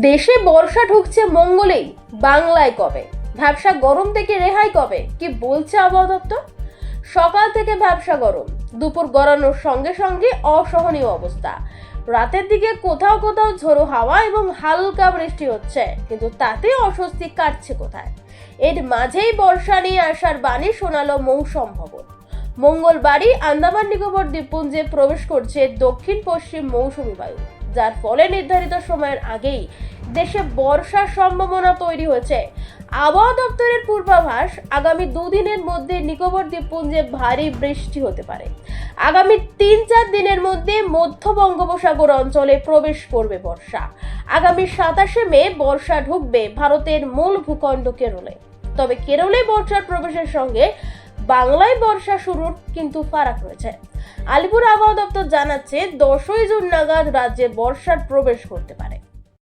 দেশে বর্ষা ঢুকছে মঙ্গলেই, বাংলায় কবে? ব্যবসা গরম থেকে রেহাই কবে? কি বলছে আবহাওয়া দপ্তর? সকাল থেকে ব্যবসা গরম, দুপুর গড়ানোর সঙ্গে সঙ্গে অসহনীয় অবস্থা। রাতের দিকে কোথাও কোথাও ঝোড়ো হাওয়া এবং হালকা বৃষ্টি হচ্ছে, কিন্তু তাতে অস্বস্তি কাটছে কোথায়? এর মাঝেই বর্ষা নিয়ে আসার বাণী শোনালো মৌসম ভবন। মঙ্গলবারই আন্দামান নিকোবর দ্বীপপুঞ্জে প্রবেশ করছে দক্ষিণ পশ্চিম মৌসুমী বায়ু, যার ফলে নির্ধারিত সময়ের আগেই দেশে বর্ষার সম্ভাবনা তৈরি হয়েছে। আবহাওয়া দপ্তরের পূর্বাভাস, আগামী দুদিনের মধ্যে নিকোবর দ্বীপপুঞ্জে ভারী বৃষ্টি হতে পারে। আগামী তিন চার দিনের মধ্যে মধ্য বঙ্গোপসাগর অঞ্চলে প্রবেশ করবে বর্ষা। আগামী সাতাশে মে বর্ষা ঢুকবে ভারতের মূল ভূখণ্ড কেরলে তবে কেরলে বর্ষার প্রবেশের সঙ্গে বাংলায় বর্ষা শুরুর কিন্তু ফারাক রয়েছে। আলিপুর আবহাওয়া দপ্তর জানাচ্ছে, দশই জুন নাগাদ রাজ্যে বর্ষার প্রবেশ করতে পারে।